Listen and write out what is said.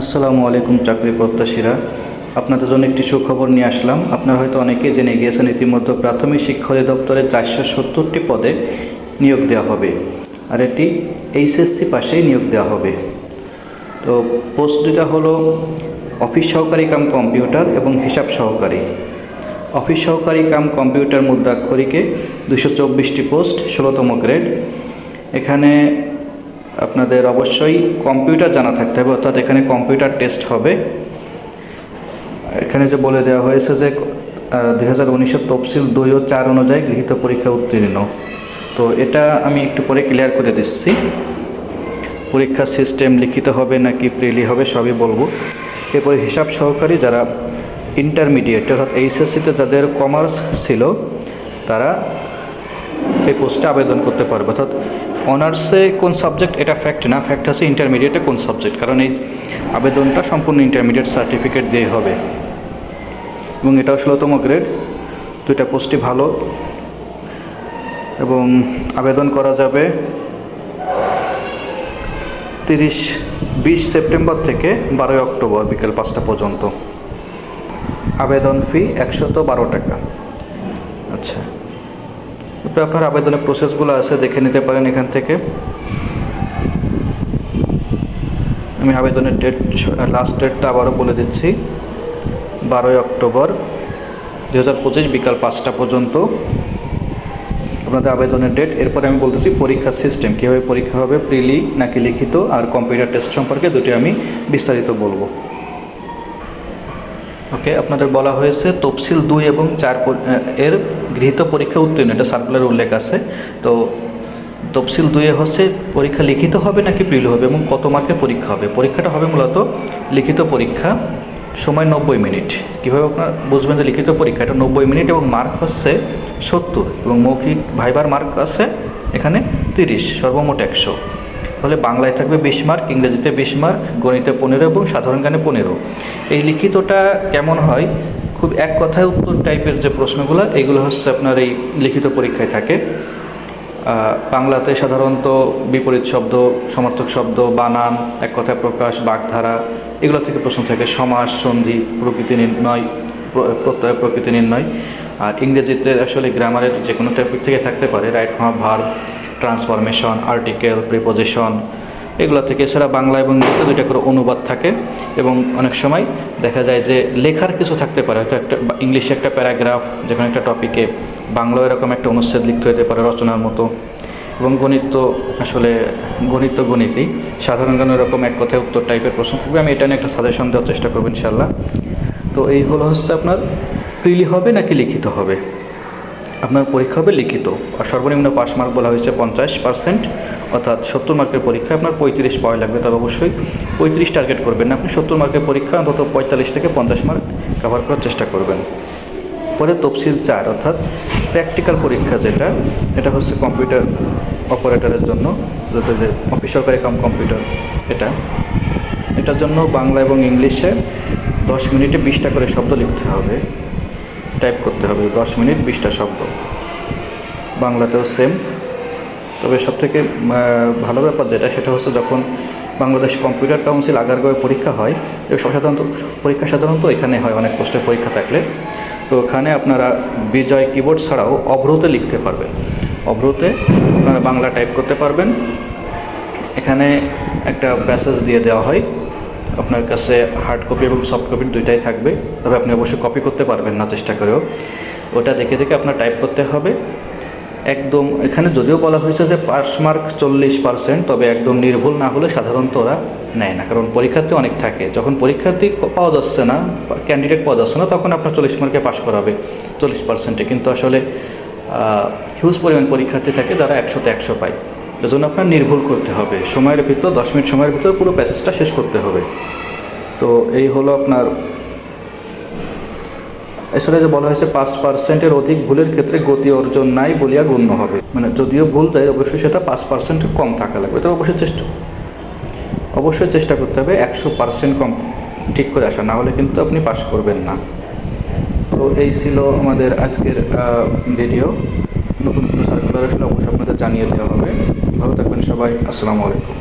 আসসালামু আলাইকুম চাকরি প্রত্যাশীরা। আপনাদের জন্য একটি সুখবর নিয়ে আসলাম। আপনারা হয়তো অনেকেই জেনে গিয়েছেন, ইতিমধ্যে প্রাথমিক শিক্ষা অধিদপ্তরে চারশো সত্তরটি পদে নিয়োগ দেওয়া হবে আর এটি এইচএসসি পাশেই নিয়োগ দেওয়া হবে। তো পোস্ট দুটা হলো, অফিস সহকারী কাম কম্পিউটার এবং হিসাব সহকারী। অফিস সহকারী কাম কম্পিউটার মুদ্রাক্ষরিকে দুশো চব্বিশটি পোস্ট, ষোলোতম গ্রেড। এখানে আপনাদের অবশ্যই কম্পিউটার জানা থাকতে হবে, অর্থাৎ এখানে কম্পিউটার টেস্ট হবে। এখানে যে বলে দেওয়া হয়েছে যে দুই হাজার উনিশের তফসিল দুই ও চার অনুযায়ী গৃহীত পরীক্ষা উত্তীর্ণ। তো এটা আমি একটু পরে ক্লিয়ার করে দিচ্ছি। পরীক্ষার সিস্টেম লিখিত হবে নাকি প্রিলি হবে সবই বলব। এরপরে হিসাব সহকারী যারা ইন্টারমিডিয়েট অর্থাৎ এইচএসসিতে যাদের কমার্স ছিল, তারা এই পোস্টে আবেদন করতে পারবে। অর্থাৎ অনার্সে কোন সাবজেক্ট এটা ফ্যাক্ট না ফ্যাক্ট আছে ইন্টারমিডিয়েটে কোন সাবজেক্ট কারণ এই আবেদনটা সম্পূর্ণ ইন্টারমিডিয়েট সার্টিফিকেট দিয়ে হবে। এবং এটাও ষোলোতম গ্রেড দুইটা পোস্টই ভালো। এবং আবেদন করা যাবে তিরিশ, বিশ সেপ্টেম্বর থেকে বারোই অক্টোবর বিকেল পাঁচটা পর্যন্ত। আবেদন ফি একশত বারো টাকা। আচ্ছা। আপনার আবেদনের প্রসেসগুলো আছে, দেখে নিতে পারেন এখান থেকে। আমি আবেদনের ডেট লাস্ট ডেটটা আবারও বলে দিচ্ছি। বারোই অক্টোবর দু হাজার পঁচিশ বিকাল পাঁচটা পর্যন্ত। আপনাদের আবেদনের ডেট এরপরে আমি বলতেছি পরীক্ষার সিস্টেম কীভাবে পরীক্ষা হবে, প্রিলি নাকি লিখিত, আর কম্পিউটার টেস্ট সম্পর্কে দুটি আমি বিস্তারিত বলব। ওকে আপনাদের বলা হয়েছে তফসিল দুই এবং চার এর গৃহীত পরীক্ষা উত্তীর্ণ, এটা সার্কুলার উল্লেখ আছে। তো তফসিল দুইয়ে হচ্ছে, পরীক্ষা লিখিত হবে নাকি প্রিলি হবে এবং কত মার্কের পরীক্ষা হবে? পরীক্ষাটা হবে মূলত লিখিত পরীক্ষা, সময় নব্বই মিনিট। কীভাবে আপনার বুঝবেন যে লিখিত পরীক্ষা, এটা নব্বই মিনিট এবং মার্ক হচ্ছে সত্তর এবং মৌখিক ভাইবার মার্ক আছে এখানে তিরিশ, সর্বমোট একশো। তাহলে বাংলায় থাকবে বিশ মার্ক ইংরেজিতে বিশ মার্ক গণিতে পনেরো এবং সাধারণ জ্ঞানে পনেরো। এই লিখিতটা কেমন হয়? খুব এক কথায় উত্তর টাইপের যে প্রশ্নগুলো, এগুলো হচ্ছে আপনার এই লিখিত পরীক্ষায় থাকে। বাংলাতে সাধারণত বিপরীত শব্দ, সমর্থক শব্দ, বানান, এক কথায় প্রকাশ, বাগধারা, এগুলো থেকে প্রশ্ন থাকে। সমাস, সন্ধি, প্রকৃতি নির্ণয় প্রত্যয়, প্রকৃতি নির্ণয়। আর ইংরেজিতে আসলে গ্রামারের যে কোনো টপিক থেকে থাকতে পারে। Right form verb transformation article preposition এগুলো থেকে। এছাড়া বাংলা এবং ইংরেজিতে দুইটা করে অনুবাদ থাকে। এবং অনেক সময় দেখা যায় যে লেখার কিছু থাকতে পারে, হয়তো একটা ইংলিশে একটা প্যারাগ্রাফ যে কোনো একটা টপিকে বাংলা এরকম একটা অনুচ্ছেদ লিখতে হতে পারে রচনার মতো। এবং গণিত তো আসলে, গণিত তো গণিতই। সাধারণ জ্ঞান এরকম এক কথায় উত্তর টাইপের প্রশ্ন থাকবে, আমি এটা নিয়ে একটা সাজেশন দেওয়ার চেষ্টা করব ইনশাল্লাহ তো এই হলো হচ্ছে আপনার, প্রিলি হবে নাকি লিখিত হবে? আপনার পরীক্ষা হবে লিখিত। আর সর্বনিম্ন পাস মার্ক বলা হয়েছে পঞ্চাশ পার্সেন্ট, অর্থাৎ সত্তর মার্কের পরীক্ষা আপনার পঁয়ত্রিশ পাওয়া লাগবে, তবে অবশ্যই পঁয়ত্রিশ টার্গেট করবেন না। আপনি সত্তর মার্কের পরীক্ষা অন্তত পঁয়তাল্লিশ থেকে পঞ্চাশ মার্ক কভার করার চেষ্টা করবেন। পরে তফসিল চার, অর্থাৎ প্র্যাকটিক্যাল পরীক্ষা যেটা, এটা হচ্ছে কম্পিউটার অপারেটরের জন্য, যাতে যে সহকারী কাম কম্পিউটার এটা। এটার জন্য বাংলা এবং ইংলিশে দশ মিনিটে বিশটা করে শব্দ লিখতে হবে। টাইপ করতে হবে, দশ মিনিট বিশটা শব্দ। বাংলাতেও সেম তবে সবথেকে ভালো ব্যাপার যেটা, সেটা হচ্ছে যখন বাংলাদেশ কম্পিউটার কাউন্সিল আগারগাঁওয়ে পরীক্ষা হয় সব সাধারণত, পরীক্ষা সাধারণত এখানে হয়, অনেক পোস্টের পরীক্ষা থাকলে। তো ওখানে আপনারা বিজয় কিবোর্ড ছাড়াও অভ্রতে লিখতে পারবেন। অভ্রতে আপনারা বাংলা টাইপ করতে পারবেন। এখানে একটা প্যাসেজ দিয়ে দেওয়া হয় আপনার কাছে হার্ড কপি এবং সফট কপি দুইটাই থাকবে। তবে আপনি অবশ্যই কপি করতে পারবেন না, চেষ্টা করেও। ওটা দেখে দেখে আপনার টাইপ করতে হবে। একদম এখানে যদিও বলা হয়েছে যে পাস মার্ক চল্লিশ পার্সেন্ট তবে একদম নির্ভুল না হলে সাধারণত ওরা নেয় না। কারণ পরীক্ষার্থী অনেক থাকে। যখন পরীক্ষার্থী পাওয়া যাচ্ছে না ক্যান্ডিডেট পাওয়া যাচ্ছে না, তখন আপনার চল্লিশ মার্কে পাস করাবে চল্লিশ পার্সেন্টে কিন্তু আসলে হিউজ পরিমাণ পরীক্ষার্থী থাকে যারা একশোতে একশো পায়। এজন্য আপনার নির্ভুল করতে হবে। সময়ের ভিতর, দশ মিনিট সময়ের ভিতর পুরো প্যাসেজটা শেষ করতে হবে। তো এই হলো আপনার এছাড়া যে বলা হয়েছে, পাঁচ পার্সেন্টের অধিক ভুলের ক্ষেত্রে গতি অর্জন নাই বলিয়া গণ্য হবে। মানে যদিও ভুল যায় অবশ্যই সেটা পাঁচ পার্সেন্টের কম থাকা লাগবে। তবে অবশ্যই চেষ্টা অবশ্যই চেষ্টা করতে হবে একশো পার্সেন্ট কম ঠিক করে আসা, না হলে কিন্তু আপনি পাস করবেন না। তো এই ছিল আমাদের আজকের ভিডিও নতুন কোনো সার্কুলার আসলে অবশ্যই আপনাদের জানিয়ে দেওয়া হবে। ভালো থাকবেন সবাই। আসসালামু আলাইকুম।